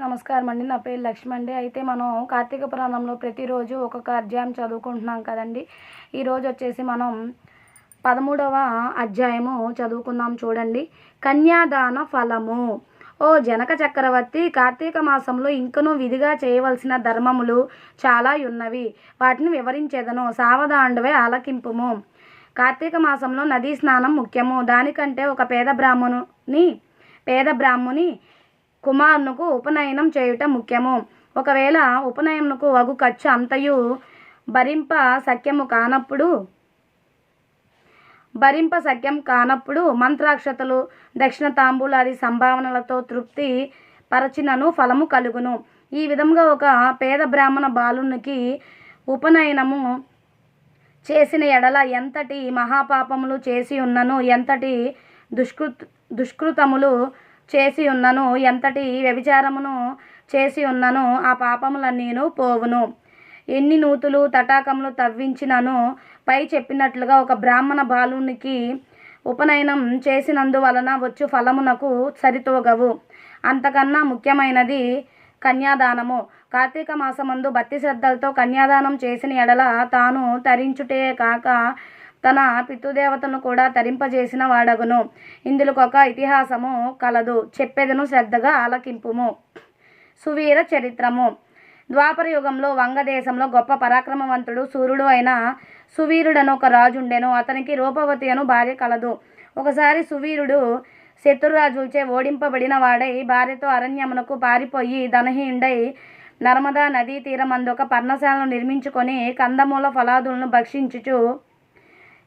నమస్కారం అండి. నా పేరు లక్ష్మి అండి. అయితే మనం కార్తీక పురాణంలో ప్రతిరోజు ఒక్కొక్క అధ్యాయం చదువుకుంటున్నాం కదండి. ఈరోజు వచ్చేసి మనం పదమూడవ అధ్యాయము చదువుకుందాం చూడండి. కన్యాదాన ఫలము. ఓ జనక చక్రవర్తి కార్తీక మాసంలో ఇంకనూ విధిగా చేయవలసిన ధర్మములు చాలా ఉన్నవి. వాటిని వివరించేదను. సావధాండవే ఆలకింపుము. కార్తీక మాసంలో నదీ స్నానం ముఖ్యము. దానికంటే ఒక పేద బ్రాహ్మణుని పేద బ్రాహ్మణి కుమారునకు ఉపనయనం చేయుట ముఖ్యము. ఒకవేళ ఉపనయనకు వగు ఖర్చు అంతయు భరింప సఖ్యము కానప్పుడు భరింప సఖ్యం కానప్పుడు మంత్రాక్షతలు దక్షిణ తాంబూలాది సంభావనలతో తృప్తి పరచినను ఫలము కలుగును. ఈ విధంగా ఒక పేద బ్రాహ్మణ బాలునికి ఉపనయనము చేసిన ఎడల ఎంతటి మహాపాపములు చేసి ఉన్నను ఎంతటి దుష్కృత్ దుష్కృతములు చేసి ఉన్నను ఎంతటి వ్యభిచారమును చేసి ఉన్నను ఆ పాపములన్నీను పోవును. ఎన్ని నూతులు తటాకములు తవ్వించినను పై చెప్పినట్లుగా ఒక బ్రాహ్మణ బాలునికి ఉపనయనం చేసినందువలన వచ్చు ఫలమునకు సరితూగవు. అంతకన్నా ముఖ్యమైనది కన్యాదానము. కార్తీక మాసమందు భక్తి శ్రద్ధలతో కన్యాదానం చేసిన ఎడల తాను తరించుటే కాక తన పితృదేవతను కూడా తరింపజేసిన వాడగును. ఇందులోకొక ఇతిహాసము కలదు. చెప్పేదను శ్రద్ధగా ఆలకింపుము. సువీర చరిత్రము. ద్వాపర యుగంలో వంగదేశంలో గొప్ప పరాక్రమవంతుడు సూర్యుడు అయిన సువీరుడను ఒక రాజుండెను. అతనికి రూపవతి అను భార్య కలదు. ఒకసారి సువీరుడు శత్రురాజులచే ఓడింపబడిన వాడై భార్యతో అరణ్యమునకు పారిపోయి ధనహీనుడై నర్మదా నదీ తీరమందు ఒక పర్ణశాలను నిర్మించుకొని కందమూల ఫలాదులను భక్షించుచు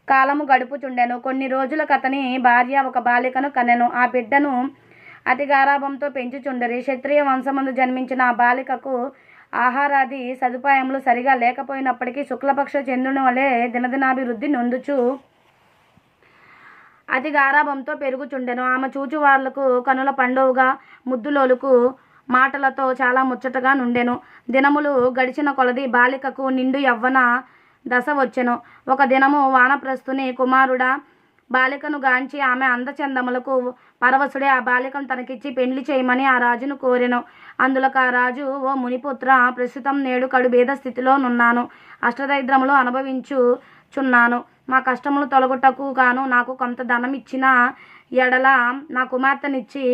కాలము గడుపుచుండెను. కొన్ని రోజుల అతని భార్య ఒక బాలికను కనెను ఆ బిడ్డను అతి గారాభంతో పెంచుచుండరి. క్షత్రియ వంశమందు జన్మించిన ఆ బాలికకు ఆహారాది సదుపాయములు సరిగా లేకపోయినప్పటికీ శుక్లపక్ష చంద్రుని వలె దినదినాభివృద్ధి నొందుచు అతి గారాభంతో పెరుగుచుండెను. ఆమె చూచు వాళ్ళకు కనుల పండువుగా ముద్దులోలుకు మాటలతో చాలా ముచ్చటగా నుండెను. దినములు గడిచిన కొలది బాలికకు నిండు యవ్వన దశ వచ్చెను. ఒక దినము వానప్రస్తుని కుమారుడా బాలికను గాంచి ఆమె అందచందములకు పరవశుడే ఆ బాలికను తనకిచ్చి పెండ్లి చేయమని ఆ రాజును కోరెను. అందులకు ఆ రాజు ఓ మునిపుత్ర ప్రస్తుతం నేడు కడు భేద స్థితిలో నున్నాను. అష్టదరిద్రములు అనుభవించుచున్నాను. మా కష్టములు తొలగుటకు గాను నాకు కొంత ధనం ఇచ్చిన ఎడల నా కుమార్తెనిచ్చి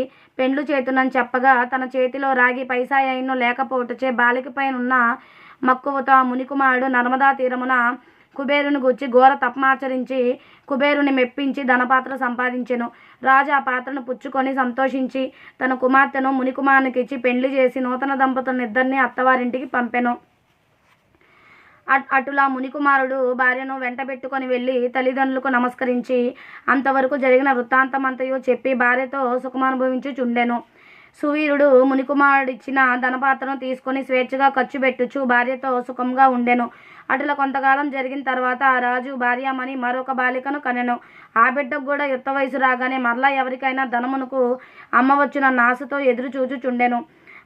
పెండ్లు చేతునని చెప్పగా తన చేతిలో రాగి పైసా అయినో లేకపోవటచే బాలికపైనున్న మక్కువతో ఆ మునికుమారుడు నర్మదా తీరమున కుబేరుని గుచ్చి ఘోర తపమాచరించి కుబేరుని మెప్పించి ధనపాత్ర సంపాదించెను. రాజు ఆ పాత్రను పుచ్చుకొని సంతోషించి తన కుమార్తెను మునికుమారునికి ఇచ్చి పెండ్లి చేసి నూతన దంపతులను ఇద్దరిని అత్తవారింటికి పంపెను. అటులా మునికుమారుడు భార్యను వెంటబెట్టుకొని వెళ్ళి తల్లిదండ్రులకు నమస్కరించి అంతవరకు జరిగిన వృత్తాంతమంతయు చెప్పి భార్యతో సుఖమనుభవించుచుండెను. సువీరుడు మునికుమారుడిచ్చిన ధనపాత్రను తీసుకొని స్వేచ్ఛగా ఖర్చు పెట్టుచు భార్యతో సుఖంగా ఉండెను. అటుల కొంతకాలం జరిగిన తర్వాత ఆ రాజు భార్యమని మరొక బాలికను కనెను. ఆ బిడ్డకు కూడా యుక్త వయసు రాగానే మరలా ఎవరికైనా ధనమునకు అమ్మవచ్చునన్న ఆశతో ఎదురు చూచుచుండెను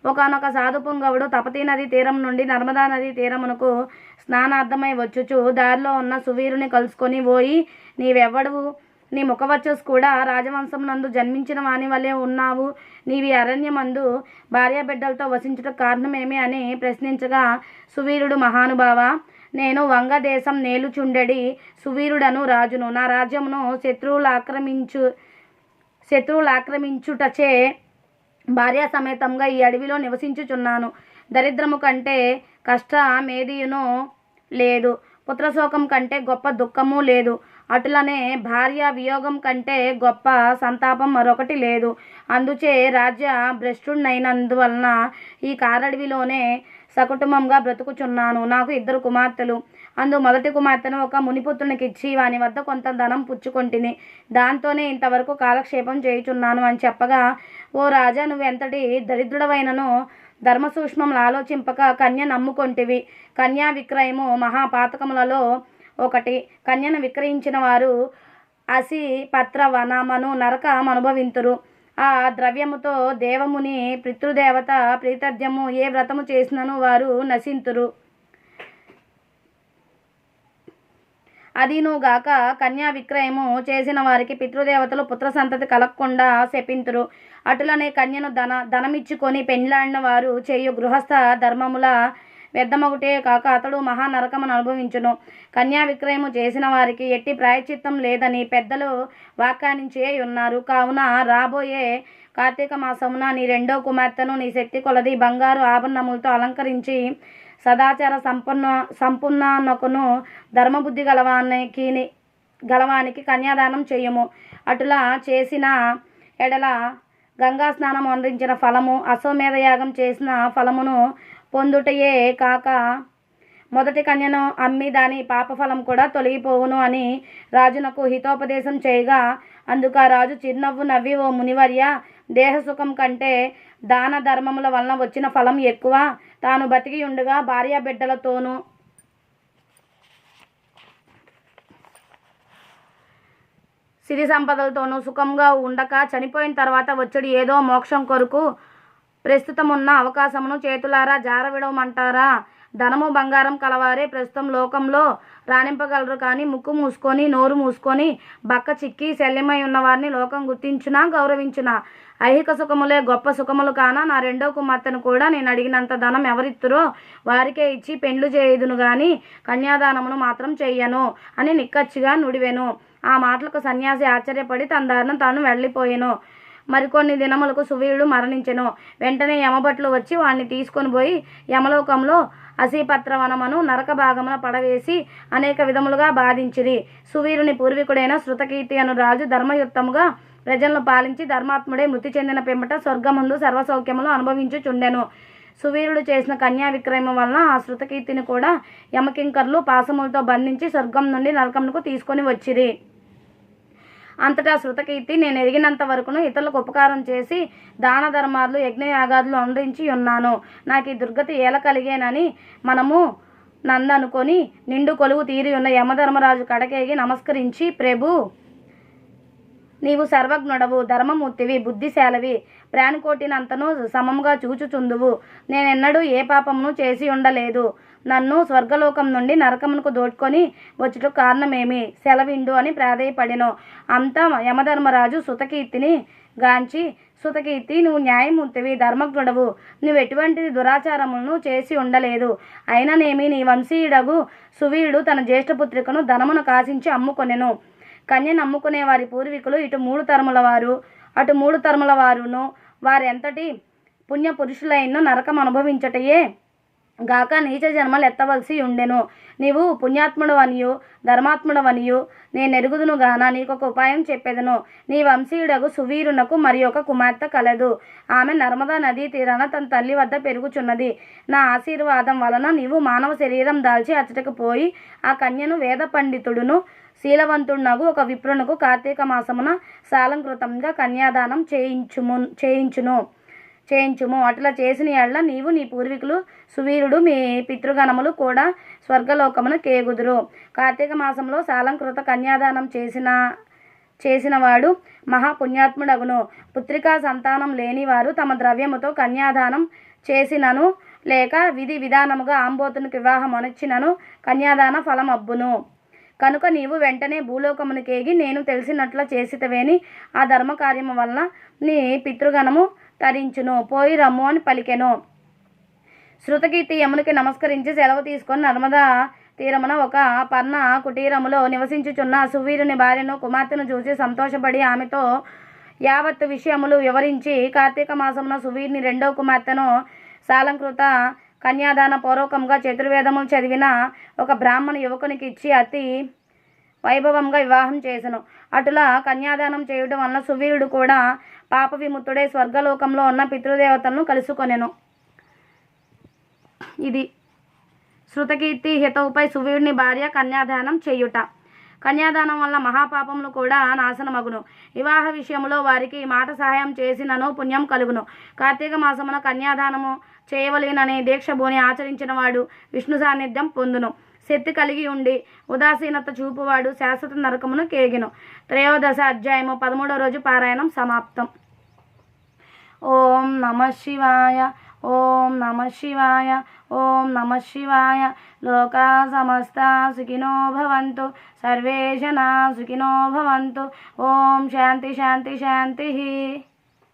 ఒకనొక సాధు పుంగవుడు తపతీ నది తీరం నుండి నర్మదా నది తీరమునకు స్నానార్థమై వచ్చుచు. దారిలో ఉన్న సువీరుని కలుసుకొని పోయి నీవెవ్వడువు నీ ముఖవచ్చస్ కూడా రాజవంశం నందు జన్మించిన వాని వలె ఉన్నావు. నీవి అరణ్యమందు భార్య బిడ్డలతో వసించుట కారణమేమి? అని ప్రశ్నించగా సువీరుడు మహానుభావ నేను వంగదేశం నేలుచుండెడి. సువీరుడను రాజును నా రాజ్యమును శత్రువులు ఆక్రమించు శత్రువులు ఆక్రమించుటచే భార్యా సమేతంగా ఈ అడవిలో నివసించుచున్నాను. దరిద్రము కంటే కష్టమేదియును లేదు. పుత్రశోకం కంటే గొప్ప దుఃఖము లేదు. అటులనే భార్య వియోగం కంటే గొప్ప సంతాపం మరొకటి లేదు. అందుచే రాజ్య భ్రష్టుడైనందువలన ఈ కారడవిలోనే సకుటుంబంగా బ్రతుకుచున్నాను. నాకు ఇద్దరు కుమార్తెలు. అందు మొదటి కుమార్తెను ఒక మునిపుత్రునికి ఇచ్చి వాని వద్ద కొంత ధనం పుచ్చుకొంటిని. దాంతోనే ఇంతవరకు కాలక్షేపం చేయుచున్నాను అని చెప్పగా ఓ రాజా నువ్వు ఎంతటి దరిద్రుడవైనను ధర్మ సూక్ష్మములు ఆలోచింపక కన్య నమ్ముకొంటివి. కన్యా విక్రయము మహాపాతకములలో ఒకటి. కన్యను విక్రయించిన వారు అసి పత్ర వనమను నరకం అనుభవింతురు. ఆ ద్రవ్యముతో దేవముని పితృదేవత ప్రీతర్ధ్యము ఏ వ్రతము చేసినను వారు నశింతురు. అదీనుగాక కన్యా విక్రయము చేసిన వారికి పితృదేవతలు పుత్ర సంతతి కలగకుండా శపింతురు. అటులనే కన్యను ధన ధనమిచ్చుకొని పెండ్లాడిన వారు చేయు గృహస్థ ధర్మముల పెద్దమొకటే కాక అతడు మహా నరకమును అనుభవించును. కన్యా విక్రయము చేసిన వారికి ఎట్టి ప్రాయచిత్తం లేదని పెద్దలు వ్యాఖ్యానించే ఉన్నారు కావున రాబోయే కార్తీక మాసమున నీ రెండో కుమార్తెను నీ శక్తి కొలది బంగారు ఆభరణములతో అలంకరించి సదాచార సంపన్న సంపూర్ణనకును ధర్మబుద్ధి గలవానికి గలవానికి కన్యాదానం చేయము. అటులా చేసిన ఎడల గంగా స్నానం అందించిన ఫలము అశ్వమేధ యాగం చేసిన ఫలమును పొందుటయే కాక మొదటి కన్యను అమ్మి దాని పాపఫలం కూడా తొలగిపోవును అని రాజునకు హితోపదేశం చేయగా అందుకు ఆ రాజు చిరునవ్వు నవ్వి ఓ మునివర్య దేహసుఖం కంటే దాన ధర్మముల వలన వచ్చిన ఫలం ఎక్కువ. తాను బతికి ఉండగా భార్య బిడ్డలతోనూ. సిరి సంపదలతోనూ సుఖంగా ఉండక చనిపోయిన తర్వాత వచ్చుడు ఏదో మోక్షం కొరకు ప్రస్తుతం ఉన్న అవకాశమును చేతులారా జారవిడవమంటారా? ధనము బంగారం కలవారే ప్రస్తుతం లోకంలో రాణింపగలరు కానీ ముక్కు మూసుకొని నోరు మూసుకొని బక్క చిక్కి శల్యమై ఉన్నవారిని లోకం గుర్తించునా గౌరవించునా? ఐహిక సుఖములే గొప్ప సుఖములు కాన? నా రెండో కుమార్తెను కూడా నేను అడిగినంత ధనం ఎవరిత్తురో వారికే ఇచ్చి పెండ్లు చేయుదును గాని కన్యాదానమును మాత్రం చెయ్యను అని నిక్కచ్చిగా నుడివెను. ఆ మాటలకు సన్యాసి ఆశ్చర్యపడి తన దారిన తాను వెళ్ళిపోయెను. మరికొన్ని దినములకు సువీరుడు మరణించెను. వెంటనే యమభట్లు వచ్చి వాణ్ణి తీసుకొని పోయి యమలోకంలో అసీపత్రవనమును నరక భాగమున పడవేసి అనేక విధములుగా బాధించిరి. సువీరుని పూర్వీకుడైన శృతకీర్తి అను రాజు ధర్మయుక్తముగా ప్రజలను పాలించి ధర్మాత్ముడే మృతి చెందిన పిమ్మట స్వర్గముందు సర్వసౌఖ్యములు అనుభవించుచుండెను. సువీరుడు చేసిన కన్యా విక్రయం వలన ఆ శృతకీర్తిని కూడా యమకింకర్లు పాసములతో బంధించి స్వర్గం నుండి నరకమునకు తీసుకొని వచ్చిరి. అంతటా శృతకీర్తి నేను ఎదిగినంత వరకును ఇతరులకు ఉపకారం చేసి దాన ధర్మాలు యజ్ఞయాగాదులు అందించి ఉన్నాను. నాకు ఈ దుర్గతి ఏల కలిగేనని మనము నందనుకొని నిండు కొలువు తీరి ఉన్న యమధర్మరాజు కడకేగి నమస్కరించి ప్రభు నీవు సర్వజ్ఞుడవు ధర్మమూర్తివి బుద్ధిశాలవి. ప్రాణికోటినంతను సమముగా చూచుచుందువు. నేనెన్నడూ ఏ పాపమును చేసి ఉండలేదు. నన్ను స్వర్గలోకం నుండి నరకమునకు దోడ్కొని వచ్చుట కారణమేమి? సెలవిండు అని ప్రాధేయపడెను. అంతా యమధర్మరాజు సుతకీర్తిని గాంచి సుతకీర్తి నువ్వు న్యాయమూర్తివి ధర్మజ్ఞుడవు. నువ్వు ఎటువంటి దురాచారములను చేసి ఉండలేదు. అయిననేమి నీ వంశీయుడగు సువీరుడు తన జ్యేష్ఠపుత్రికను ధనమును కాసించి అమ్ముకొనెను. కన్యను అమ్ముకునే వారి పూర్వీకులు ఇటు మూడు తరముల వారు అటు మూడు తరముల వారును వారెంతటి పుణ్య పురుషులైన నరకం అనుభవించటయే గాక నీచ జన్మలు ఎత్తవలసి ఉండెను. నీవు పుణ్యాత్ముడవనియు ధర్మాత్ముడవనియు నేను ఎరుగుదును గాన నీకొక ఉపాయం చెప్పెదను. నీ వంశీయుడగు సువీరునకు మరి ఒక కుమార్తె కలదు. ఆమె నర్మదా నదీ తీరాన తన తల్లి వద్ద పెరుగుచున్నది. నా ఆశీర్వాదం వలన నీవు మానవ శరీరం దాల్చి అచ్చటకు పోయి ఆ కన్యను వేద పండితుడును శీలవంతుడునగు ఒక విప్రునకు కార్తీక మాసమున సాలంకృతంగా కన్యాదానం చేయించుము చేయించును. చేయించుము. అట్లా చేసిన ఎడల నీవు నీ పూర్వీకులు సువీరుడు మీ పితృగణములు కూడా స్వర్గలోకమును కేగుదురు. కార్తీక మాసంలో సాలంకృత కన్యాదానం చేసిన చేసినవాడు మహాపుణ్యాత్ముడగును. పుత్రికా సంతానం లేనివారు తమ ద్రవ్యముతో కన్యాదానం చేసినను లేక విధి విధానముగా ఆంబోతునికి వివాహం అనొచ్చినను కన్యాదాన ఫలం అబ్బును కనుక నీవు వెంటనే భూలోకమునికేగి నేను తెలిసినట్లు చేసితవేని ఆ ధర్మ కార్యము వలన నీ పితృగణము తరించును. పోయి రమ్ము అని పలికెను. శృతకీర్తి యమునికి నమస్కరించి సెలవు తీసుకొని నర్మదా తీరమున ఒక పర్ణ కుటీరములో నివసించుచున్న సువీరుని భార్యను కుమార్తెను చూసి సంతోషపడి ఆమెతో యావత్తు విషయములు వివరించి కార్తీక మాసమున సువీరుని రెండవ కుమార్తెను సాలంకృత కన్యాదాన పూర్వకంగా చతుర్వేదములు చదివిన ఒక బ్రాహ్మణ యువకునికి ఇచ్చి అతి వైభవంగా వివాహం చేసెను. అటులా కన్యాదానం చేయడం వలన సువీరుడు కూడా పాప విముక్తుడై స్వర్గలోకంలో ఉన్న పితృదేవతలను కలుసుకొనెను. ఇది శృతకీర్తి హితవుపై సువీరుని భార్య కన్యాదానం చేయుట. కన్యాదానం వల్ల మహాపాపములు కూడా నాశనమగును. వివాహ విషయంలో వారికి మాట సహాయం చేసినను పుణ్యం కలుగును. కార్తీక మాసమున కన్యాదానము చేయవలేననే దీక్ష భూని ఆచరించిన వాడు విష్ణు సాన్నిధ్యం పొందును. శక్తి కలిగి ఉండి ఉదాసీనత చూపువాడు శాశ్వత నరకమును కేగిను. త్రయోదశ అధ్యాయము పదమూడో రోజు పారాయణం సమాప్తం. ఓం నమ శివాయ ఓం నమ శివాయ ఓం నమ శివాయ. లోకా సమస్త సుఖినో భవంతు సర్వే జనా సుఖినో భవంతు. ఓం శాంతి శాంతి శాంతి.